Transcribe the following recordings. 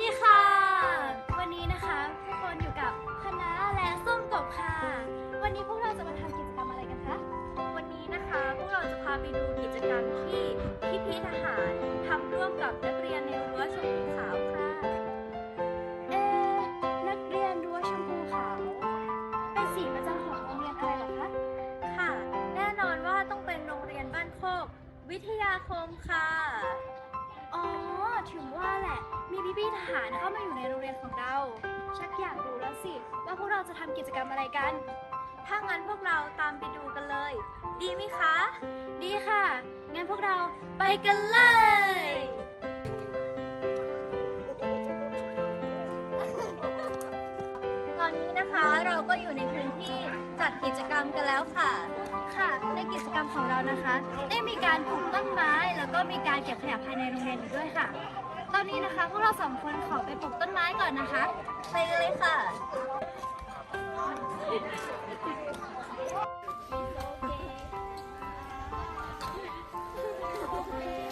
ดีค่ะ วันนี้นะคะทุกคนอยู่กับคณะและส้มกบค่ะ วันนี้พวกเราจะมาทำกิจกรรมอะไรกันคะ วันนี้นะคะพวกเราจะพาไปดูกิจกรรมที่พี่พีทหารทำร่วมกับ หารเข้ามาอยู่ในโรงเรียนของเรา ชักอยากรู้แล้วสิ ว่าพวกเราจะทำกิจกรรมอะไรกัน ถ้างั้นพวกเราตามไปดูกันเลย ดีไหมคะ ดีค่ะ งั้นพวกเราไปกันเลยตอนนี้นะคะเราก็อยู่ในพื้นที่จัดกิจกรรมกันแล้วค่ะ ค่ะในกิจกรรมของเรานะคะ ได้มีการปลูกต้นไม้ แล้วก็มีการเก็บขยะภายในโรงเรียนอีกด้วยค่ะ ตอนนี้นะคะพวกเราสองคนขอไปปลูกต้นไม้ก่อนนะคะ ไปเลยค่ะต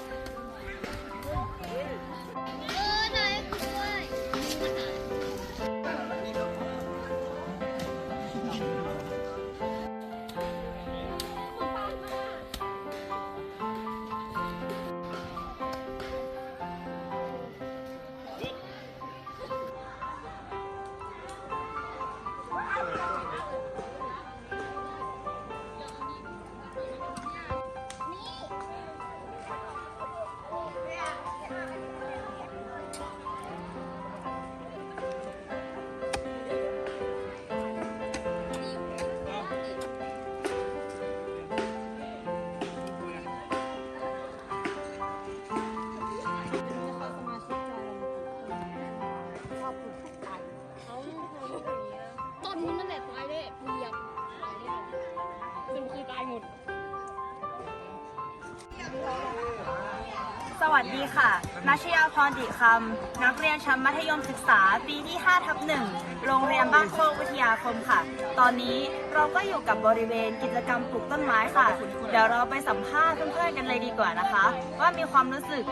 วัสดีค่ะนัชยาพรดิคำ นักเรียนชั้นมัธยมศึกษา ปีที่5ทับหนึ่งโรงเรียนบ้านโคกวิทยาคมค่ะ ตอนนี้เราก็อยู่กับบริเวณกิจกรรมปลูกต้นไม้ค่ะ เดี๋ยวเราไปสัมภาษณ์เพื่อนๆกันเลยดีกว่านะคะ ว่ามีความรู้สึก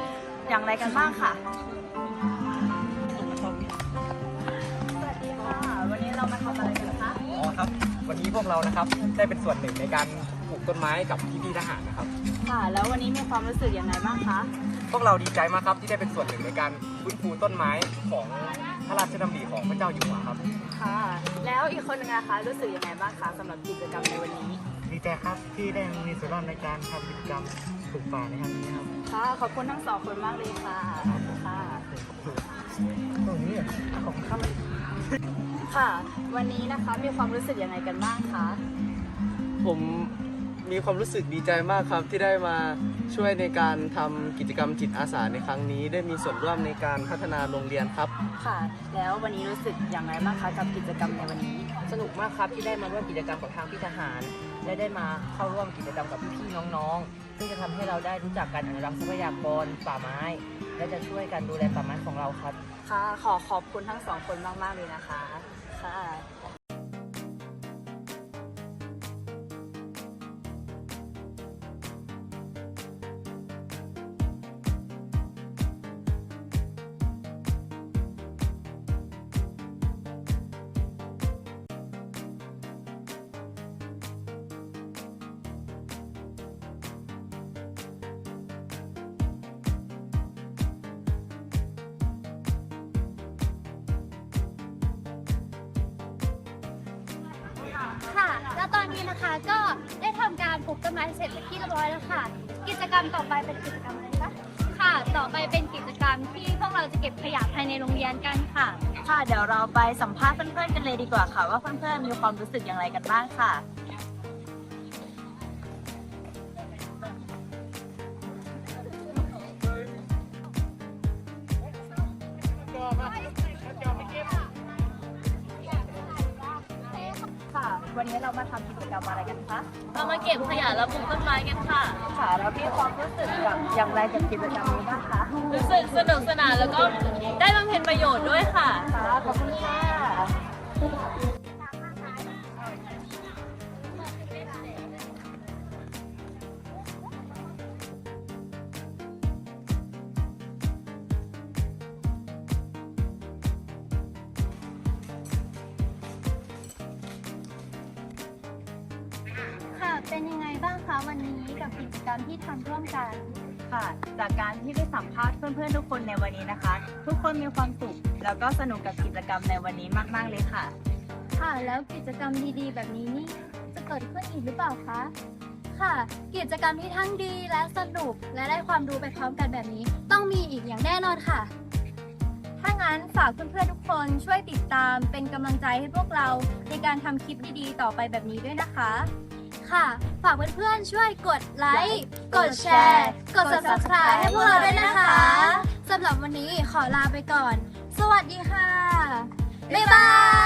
อย่างไรกันบ้างค่ะ สวัสดีค่ะ วันนี้เรามาทำอะไรกันคะ อ๋อครับ วันนี้พวกเรานะครับได้เป็นส่วนหนึ่งในการปลูกต้นไม้กับพี่ๆทหารนะครับ ค่ะ แล้ววันนี้มีความรู้สึกยังไงบ้างคะพ วกเราดีใจมากครับที่ได้เป็นส่วนหนึ่งในการฟื้นฟูต้นไม้ของพระราชดำริของพระเจ้าอยู่หัวครับ ค่ะ แล้วอีกคนหนึงนะคะรู้สึกยังไงบ้างคะสำหรับกิจกรรมในวันนี้ ดีใจครับที่ได้มีส่วนร่วมในการทำกิจกรรมปลูกป่าในครั้งนี้ครับ ค่ะ ขอบคุณทั้งสองคนมากเลยค่ะ ค่ะ ตรงนี้ของข้ามันค่ะ วันนี้นะคะมีความรู้สึกยังไงกันบ้างคะ ผม มีความรู้สึกดีใจมากครับที่ได้มาช่วยในการทำกิจกรรมจิตอาสาในครั้งนี้ ได้มีส่วนร่วมในการพัฒนาโรงเรียนครับ ค่ะ แล้ววันนี้รู้สึกอย่างไรบ้างคะกับกิจกรรมในวันนี้ สนุกมากครับที่ได้มาร่วมกิจกรรมกับทางพี่ทหาร และได้มาเข้าร่วมกิจกรรมกับพี่ๆน้องๆ ซึ่งจะทำให้เราได้รู้จักการอนุรักษ์ทรัพยากรป่าไม้ และจะช่วยกันดูแลป่าไม้ของเราครับ ค่ะ ขอขอบคุณทั้งสองคนมาก ๆ เลยนะคะ ค่ะ แล้วตอนนี้นะคะก็ได้ทำการปลูกต้นไม้เสร็จเป็นที่เรียบร้อยแล้วค่ะ กิจกรรมต่อไปเป็นกิจกรรมอะไรคะค่ะ ต่อไปเป็นกิจกรรมที่พวกเราจะเก็บขยะภายในโรงเรียนกันค่ะ ค่ะเดี๋ยวเราไปสัมภาษณ์เพื่อนๆกันเลยดีกว่าค่ะ ว่าเพื่อนๆมีความรู้สึกอย่างไรกันบ้างค่ะ วันนี้เรามาทำกิจกรรมอะไรกันคะเรามาเก็บขยะแล้วปลูกต้นไม้กันค่ะ ค่ะแล้วมีความรู้สึกอย่างอย่างไรกับกิจกรรมนี้บ้างคะรู้สึกสนุกสนานแล้วก็ได้บำเพ็ญประโยชน์ด้วยค่ะ ค่ะขอบคุณค่ะ เป็นยังไงบ้างคะวันนี้กับกิจกรรมที่ทำร่วมกัน ค่ะจากการที่ได้สัมภาษณ์เพื่อนๆทุกคนในวันนี้นะคะ ทุกคนมีความสุขแล้วก็สนุกกับกิจกรรมในวันนี้มากๆเลยค่ะ ค่ะ แล้วกิจกรรมดีๆ แบบนี้นี่จะเกิดขึ้นอีกหรือเปล่าคะ ค่ะ กิจกรรมที่ทั้งดีและสนุกและได้ความรู้ไปพร้อมกันแบบนี้ ต้องมีอีกอย่างแน่นอนค่ะ ถ้างั้นฝากเพื่อนๆทุกคนช่วยติดตามเป็นกำลังใจให้พวกเราในการทำคลิปดีๆ ต่อไปแบบนี้ด้วยนะคะ ค่ะ ฝากเพื่อนๆช่วยกดไลค์ กดแชร์ กด subscribe ให้พวกเราด้วยนะคะสำหรับวันนี้ขอลาไปก่อน สวัสดีค่ะ บ๊ายบาย